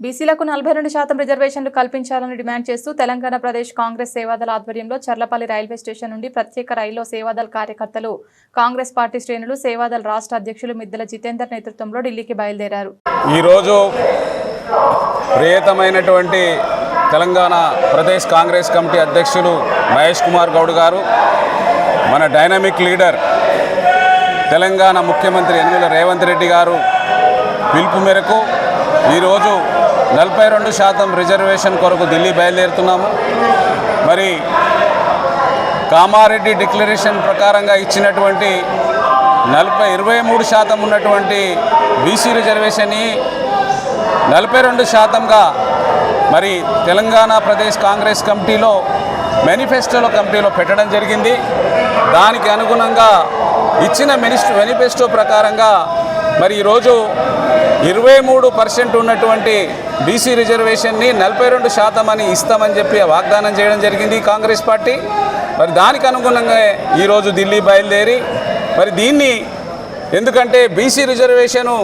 బీసీలకు నలభై రెండు శాతం రిజర్వేషన్లు కల్పించాలని డిమాండ్ చేస్తూ తెలంగాణ ప్రదేశ్ కాంగ్రెస్ సేవాదళ ఆధ్వర్యంలో చర్లపల్లి రైల్వే స్టేషన్ నుండి ప్రత్యేక రైల్లో సేవాదళ కార్యకర్తలు కాంగ్రెస్ పార్టీ శ్రేణులు సేవాదళ రాష్ట్ర అధ్యక్షులు మిద్దెల జితేందర్ నేతృత్వంలో ఢిల్లీకి బయలుదేరారు. ఈరోజు ప్రియతమైనటువంటి తెలంగాణ ప్రదేశ్ కాంగ్రెస్ కమిటీ అధ్యక్షులు మహేష్ కుమార్ గౌడ్ గారు మన డైనమిక్ లీడర్ తెలంగాణ ముఖ్యమంత్రి యనుమల రేవంత్ రెడ్డి గారు పిలుపు మేరకు ఈరోజు నలభై రెండు శాతం రిజర్వేషన్ కొరకు ఢిల్లీ బయలుదేరుతున్నాము. మరి కామారెడ్డి డిక్లరేషన్ ప్రకారంగా ఇచ్చినటువంటి నలభై ఇరవై మూడు శాతం ఉన్నటువంటి బీసీ రిజర్వేషన్ని నలభై రెండు శాతంగా మరి తెలంగాణ ప్రదేశ్ కాంగ్రెస్ కమిటీలో మేనిఫెస్టోలో కమిటీలో పెట్టడం జరిగింది. దానికి అనుగుణంగా ఇచ్చిన మినిస్ట్ మేనిఫెస్టో ప్రకారంగా మరి ఈరోజు ఇరవై మూడు పర్సెంట్ ఉన్నటువంటి బీసీ రిజర్వేషన్ని నలభై రెండు శాతం అని ఇస్తామని చెప్పి వాగ్దానం చేయడం జరిగింది కాంగ్రెస్ పార్టీ. మరి దానికి అనుగుణంగా ఈరోజు ఢిల్లీ బయలుదేరి మరి దీన్ని ఎందుకంటే బీసీ రిజర్వేషను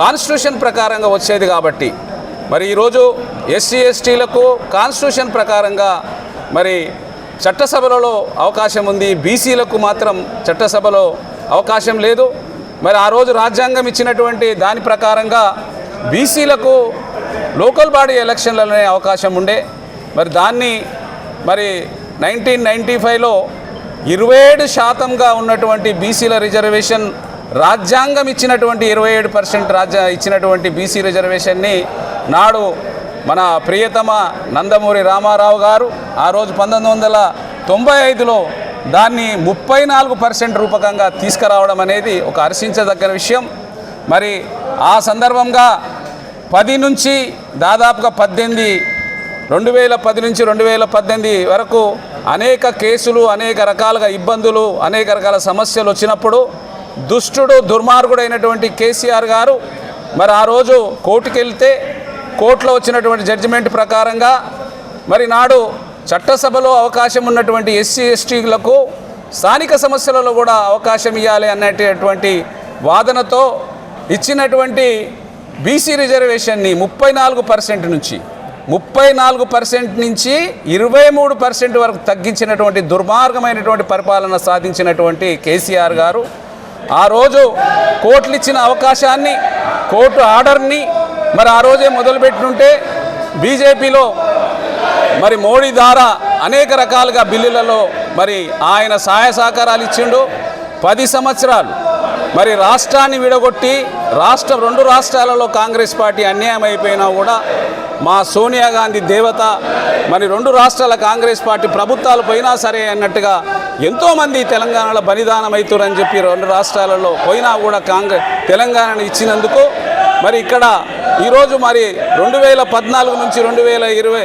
కాన్స్టిట్యూషన్ ప్రకారంగా వచ్చేది కాబట్టి మరి ఈరోజు ఎస్సీ ఎస్టీలకు కాన్స్టిట్యూషన్ ప్రకారంగా మరి చట్టసభలలో అవకాశం ఉంది బీసీలకు మాత్రం చట్టసభలో అవకాశం లేదు. మరి ఆ రోజు రాజ్యాంగం ఇచ్చినటువంటి దాని ప్రకారంగా బీసీలకు లోకల్ బాడీ ఎలక్షన్లలోనే అవకాశం ఉండే. మరి దాన్ని మరి నైన్టీన్ నైంటీ ఫైవ్లో ఇరవై ఏడు శాతంగా ఉన్నటువంటి బీసీల రిజర్వేషన్ రాజ్యాంగం ఇచ్చినటువంటి ఇరవై ఏడు పర్సెంట్ రాజ్య ఇచ్చినటువంటి బీసీ రిజర్వేషన్ని నాడు మన ప్రియతమ నందమూరి రామారావు గారు ఆ రోజు పంతొమ్మిది వందల తొంభై ఐదులో దాన్ని ముప్పై నాలుగు పర్సెంట్ రూపకంగా తీసుకురావడం అనేది ఒక హర్షించదగ్గ విషయం. మరి ఆ సందర్భంగా పది నుంచి దాదాపుగా పద్దెనిమిది రెండు వేల పది నుంచి రెండు వేల పద్దెనిమిది వరకు అనేక కేసులు అనేక రకాలుగా ఇబ్బందులు అనేక రకాల సమస్యలు వచ్చినప్పుడు దుష్టుడు దుర్మార్గుడైనటువంటి కేసీఆర్ గారు మరి ఆ రోజు కోర్టుకు వెళ్తే కోర్టులో వచ్చినటువంటి జడ్జిమెంట్ ప్రకారంగా మరి నాడు చట్టసభలో అవకాశం ఉన్నటువంటి ఎస్సీ ఎస్టీలకు స్థానిక సమస్యలలో కూడా అవకాశం ఇవ్వాలి అనేటటువంటి వాదనతో ఇచ్చినటువంటి బీసీ రిజర్వేషన్ని ముప్పై నాలుగు పర్సెంట్ నుంచి ముప్పై నాలుగు పర్సెంట్ నుంచి ఇరవై మూడు పర్సెంట్ వరకు తగ్గించినటువంటి దుర్మార్గమైనటువంటి పరిపాలన సాధించినటువంటి కేసీఆర్ గారు ఆ రోజు కోర్టులు ఇచ్చిన అవకాశాన్ని కోర్టు ఆర్డర్ని మరి ఆ రోజే మొదలుపెట్టినుంటే బీజేపీలో మరి మోడీ ద్వారా అనేక రకాలుగా బిల్లులలో మరి ఆయన సహాయ సహకారాలు ఇచ్చిండు. పది సంవత్సరాలు మరి రాష్ట్రాన్ని విడగొట్టి రాష్ట్ర రెండు రాష్ట్రాలలో కాంగ్రెస్ పార్టీ అన్యాయం అయిపోయినా కూడా మా సోనియా గాంధీ దేవత మరి రెండు రాష్ట్రాల కాంగ్రెస్ పార్టీ ప్రభుత్వాలు పోయినా సరే అన్నట్టుగా ఎంతోమంది తెలంగాణలో బలిదానం అవుతారని చెప్పి రెండు రాష్ట్రాలలో పోయినా కూడా కాంగ్రెస్ తెలంగాణను ఇచ్చినందుకు మరి ఇక్కడ ఈరోజు మరి రెండు వేల పద్నాలుగు నుంచి రెండు వేల ఇరవై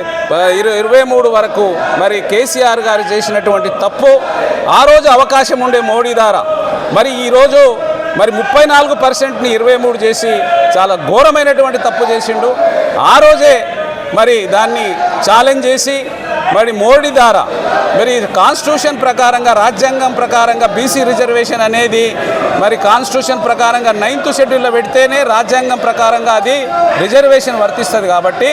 ఇరవై మూడు వరకు మరి కేసీఆర్ గారు చేసినటువంటి తప్పు ఆ రోజు అవకాశం ఉండే మోడీ ద్వారా. మరి ఈరోజు మరి ముప్పై నాలుగు పర్సెంట్ని ఇరవై మూడు చేసి చాలా ఘోరమైనటువంటి తప్పు చేసిండు. ఆ రోజే మరి దాన్ని ఛాలెంజ్ చేసి మరి మోడీ ద్వారా. మరి కాన్స్టిట్యూషన్ ప్రకారంగా రాజ్యాంగం ప్రకారంగా బీసీ రిజర్వేషన్ అనేది మరి కాన్స్టిట్యూషన్ ప్రకారంగా నైన్త్ షెడ్యూల్లో పెడితేనే రాజ్యాంగం ప్రకారంగా అది రిజర్వేషన్ వర్తిస్తుంది కాబట్టి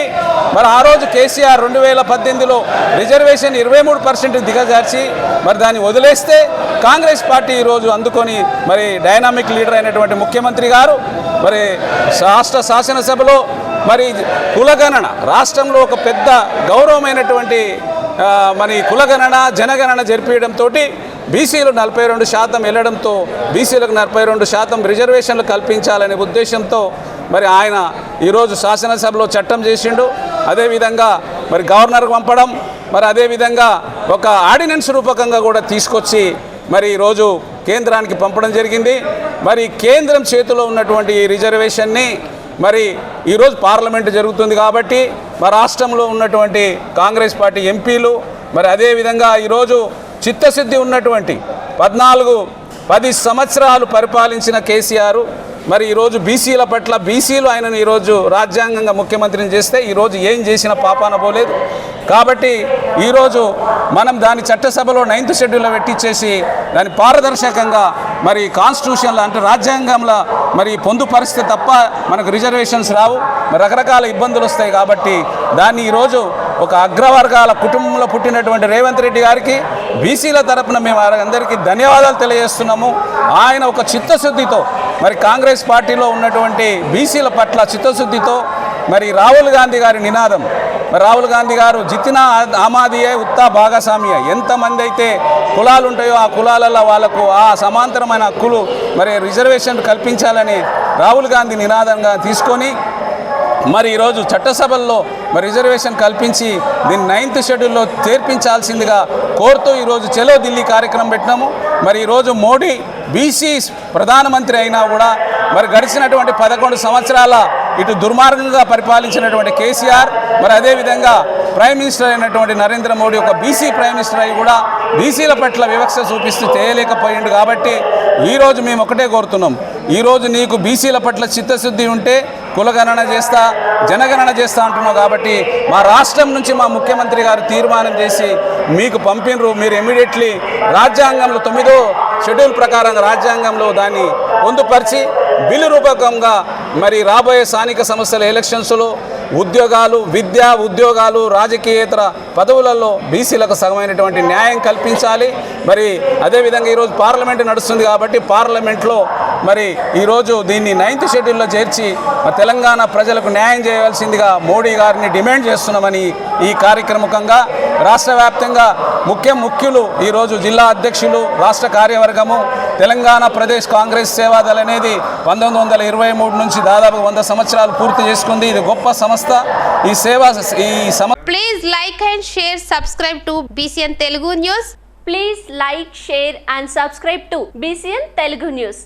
మరి ఆ రోజు కేసీఆర్ రెండు వేల పద్దెనిమిదిలో రిజర్వేషన్ ఇరవై మూడు పర్సెంట్ దిగజార్చి మరి దాన్ని వదిలేస్తే కాంగ్రెస్ పార్టీ ఈరోజు అందుకొని మరి డైనామిక్ లీడర్ అయినటువంటి ముఖ్యమంత్రి గారు మరి రాష్ట్ర శాసనసభలో మరి కులగణన. రాష్ట్రంలో ఒక పెద్ద గౌరవమైనటువంటి మరి కులగణన జనగణన జరిపించడంతో బీసీలు నలభై రెండు శాతం వెళ్ళడంతో బీసీలకు నలభై రెండు శాతం రిజర్వేషన్లు కల్పించాలనే ఉద్దేశంతో మరి ఆయన ఈరోజు శాసనసభలో చట్టం చేసిండు. అదేవిధంగా మరి గవర్నర్కి పంపడం మరి అదేవిధంగా ఒక ఆర్డినెన్స్ రూపకంగా కూడా తీసుకొచ్చి మరి ఈరోజు కేంద్రానికి పంపడం జరిగింది. మరి కేంద్రం చేతిలో ఉన్నటువంటి ఈ రిజర్వేషన్ని మరి ఈరోజు పార్లమెంట్ జరుగుతుంది కాబట్టి మా రాష్ట్రంలో ఉన్నటువంటి కాంగ్రెస్ పార్టీ ఎంపీలు మరి అదేవిధంగా ఈరోజు చిత్తశుద్ధి ఉన్నటువంటి పద్నాలుగు పది సంవత్సరాలు పరిపాలించిన కేసీఆర్ మరి ఈరోజు బీసీల పట్ల బీసీలు ఆయనను ఈరోజు రాజ్యాంగంగా ముఖ్యమంత్రిని చేస్తే ఈరోజు ఏం చేసిన పాపాన పోలేదు. కాబట్టి ఈరోజు మనం దాని చట్టసభలో నైన్త్ షెడ్యూల్లో పెట్టించేసి దాని పారదర్శకంగా మరి కాన్స్టిట్యూషన్లో అంటే రాజ్యాంగంలో మరి పొందు పరిస్థితి తప్ప మనకు రిజర్వేషన్స్ రావు. మరి రకరకాల ఇబ్బందులు వస్తాయి కాబట్టి దాన్ని ఈరోజు ఒక అగ్రవర్గాల కుటుంబంలో పుట్టినటువంటి రేవంత్ రెడ్డి గారికి బీసీల తరపున మేము అందరికీ ధన్యవాదాలు తెలియజేస్తున్నాము. ఆయన ఒక చిత్తశుద్ధితో మరి కాంగ్రెస్ పార్టీలో ఉన్నటువంటి బీసీల పట్ల చిత్తశుద్ధితో మరి రాహుల్ గాంధీ గారి నినాదం రాహుల్ గాంధీ గారు జితిన ఆమాదియే ఉత్తా భాగస్వామ్య. ఎంతమంది అయితే కులాలు ఉంటాయో ఆ కులాలలో వాళ్ళకు ఆ సమాంతరమైన హక్కులు మరి రిజర్వేషన్ కల్పించాలని రాహుల్ గాంధీ నినాదంగా తీసుకొని మరి ఈరోజు చట్టసభల్లో మరి రిజర్వేషన్ కల్పించి దీన్ని నైన్త్ షెడ్యూల్లో చేర్పించాల్సిందిగా కోరుతూ ఈరోజు చెలో ఢిల్లీ కార్యక్రమం పెట్టినాము. మరి ఈరోజు మోడీ బీసీ ప్రధానమంత్రి అయినా కూడా మరి గడిచినటువంటి పదకొండు సంవత్సరాల ఇటు దుర్మార్గంగా పరిపాలించినటువంటి కేసీఆర్ మరి అదేవిధంగా ప్రైమ్ మినిస్టర్ అయినటువంటి నరేంద్ర మోడీ ఒక బీసీ ప్రైమ్ మినిస్టర్ అయి కూడా బీసీల పట్ల వివక్ష చూపిస్తూ చేయలేకపోయిండు కాబట్టి ఈరోజు మేము ఒకటే కోరుతున్నాం. ఈరోజు నీకు బీసీల పట్ల చిత్తశుద్ధి ఉంటే కులగణన చేస్తా జనగణన చేస్తా అంటున్నావు కాబట్టి మా రాష్ట్రం నుంచి మా ముఖ్యమంత్రి గారు తీర్మానం చేసి మీకు పంపినరు. మీరు ఇమీడియట్లీ రాజ్యాంగంలో తొమ్మిదో షెడ్యూల్ ప్రకారం రాజ్యాంగంలో దాన్ని పొందుపరిచి బిల్లు రూపకంగా మరి రాబోయే స్థానిక సంస్థల ఎలక్షన్స్లో ఉద్యోగాలు విద్య ఉద్యోగాలు రాజకీయేతర పదవులలో బీసీలకు సగమైనటువంటి న్యాయం కల్పించాలి. మరి అదేవిధంగా ఈరోజు పార్లమెంట్ నడుస్తుంది కాబట్టి పార్లమెంట్లో మరి ఈరోజు దీన్ని నైన్త్ షెడ్యూల్లో చేర్చి తెలంగాణ ప్రజలకు న్యాయం చేయవలసిందిగా మోడీ గారిని డిమాండ్ చేస్తున్నామని ఈ కార్యక్రమకంగా రాష్ట్ర వ్యాప్తంగా ముఖ్య ముఖ్యులు ఈరోజు జిల్లా అధ్యక్షులు రాష్ట్ర కార్యవర్గము తెలంగాణ ప్రదేశ్ కాంగ్రెస్ సేవాదళ అనేది పంతొమ్మిది వందల ఇరవై మూడు నుంచి దాదాపు వంద సంవత్సరాలు పూర్తి చేసుకుంది. ఇది గొప్ప సంస్థ. ఈ సేవా ఈ please like and share subscribe to BCN Telugu news please like share and subscribe to BCN Telugu news